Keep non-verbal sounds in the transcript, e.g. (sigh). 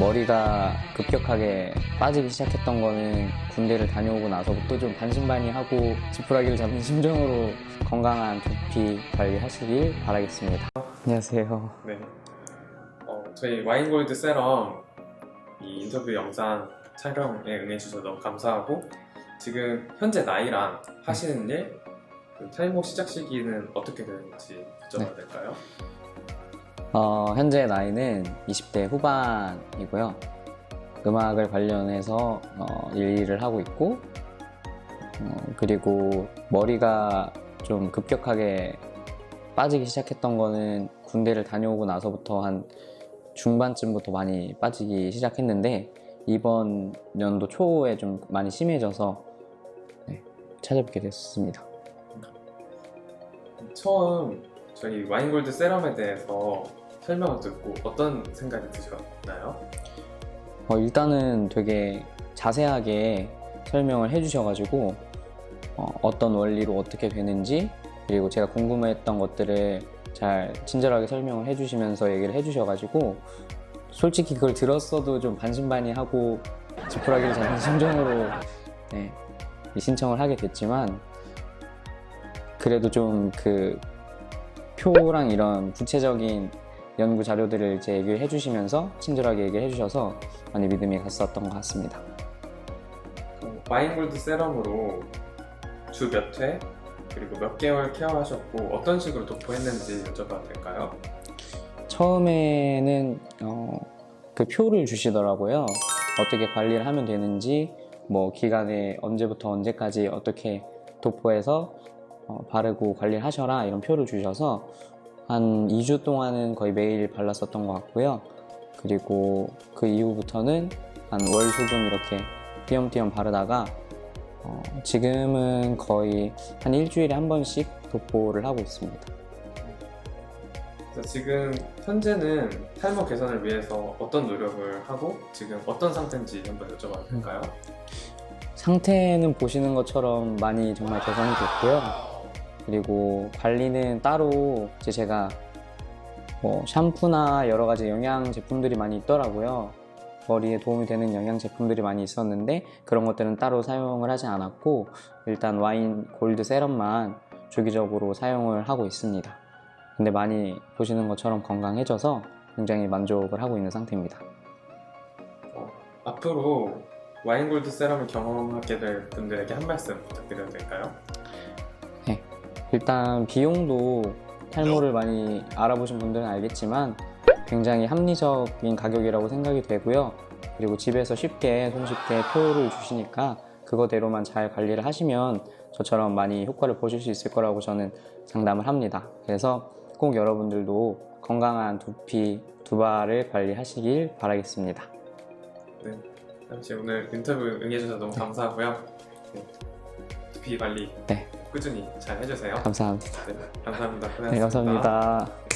머리가 급격하게 빠지기 시작했던 거는 군대를 다녀오고 나서부터 좀 반신반의하고 지푸라기를 잡은 (laughs) 심정으로 건강한 두피 관리하시길 바라겠습니다. 안녕하세요. 네. 어, 저희 와인골드 세럼 이 인터뷰 영상 촬영에 응해주셔서 너무 감사하고 지금 현재 나이랑 하시는 일, 그 탈모 시작 시기는 어떻게 되는지 여쭤봐도 될까요? 어, 현재 나이는 20대 후반이고요. 음악을 관련해서 어, 일을 하고 있고, 어, 그리고 머리가 좀 급격하게 빠지기 시작했던 거는 군대를 다녀오고 나서부터 한 중반쯤부터 많이 빠지기 시작했는데, 이번 연도 초에 좀 많이 심해져서 네, 찾아뵙게 됐습니다. 처음 저희 와인골드 세럼에 대해서 설명을 듣고 어떤 생각이 드셨나요? 어, 일단은 되게 자세하게 설명을 해주셔가지고 어, 떤 원리로 어떻게 되는지 그리고 제가 궁금했던 것들을 잘 친절하게 설명을 해주시면서 얘기를 해주셔가지고 솔직히 그걸 들었어도 좀 반신반의하고 지푸라기를 잡는 (laughs) 심정으로 네, 이 신청을 하게 됐지만 그래도 좀 그 표랑 이런 구체적인 연구 자료들을 이제 얘기를 해주시면서 친절하게 얘기를 해주셔서 많이 믿음이 갔었던 것 같습니다. 그 와인골드 세럼으로 주 몇 회, 그리고 몇 개월 케어하셨고 어떤 식으로 도포했는지 여쭤봐도 될까요? 처음에는 어, 그 표를 주시더라고요. 어떻게 관리를 하면 되는지, 뭐 기간에 언제부터 언제까지 어떻게 도포해서 어, 바르고 관리를 하셔라 이런 표를 주셔서 한 2주 동안은 거의 매일 발랐었던 것 같고요. 그리고 그 이후부터는 한 월 수 금 이렇게 띄엄띄엄 바르다가 어, 지금은 거의 한 일주일에 한 번씩 도포를 하고 있습니다. 그래서 지금 현재는 탈모 개선을 위해서 어떤 노력을 하고 지금 어떤 상태인지 한번 여쭤봐도 될까요? 상태는 보시는 것처럼 많이 정말 개선이 됐고요. 그리고 관리는 따로 이제 제가 뭐 샴푸나 여러 가지 영양 제품들이 많이 있더라고요. 머리에 도움이 되는 영양 제품들이 많이 있었는데 그런 것들은 따로 사용을 하지 않았고 일단 와인 골드 세럼만 주기적으로 사용을 하고 있습니다. 근데 많이 보시는 것처럼 건강해져서 굉장히 만족을 하고 있는 상태입니다. 어, 앞으로 와인 골드 세럼을 경험하게 될 분들에게 한 말씀 부탁드려도 될까요? 일단 비용도 탈모를 많이 알아보신 분들은 알겠지만 굉장히 합리적인 가격이라고 생각이 되고요. 그리고 집에서 쉽게 손쉽게 표를 주시니까 그거대로만 잘 관리를 하시면 저처럼 많이 효과를 보실 수 있을 거라고 저는 장담을 합니다. 그래서 꼭 여러분들도 건강한 두피, 두발을 관리하시길 바라겠습니다. 네. 잠시 오늘 인터뷰 응해주셔서 너무 감사하고요. 네. 두피 관리 네. 꾸준히 잘 해주세요. 감사합니다. 네, 감사합니다. 네, 감사합니다.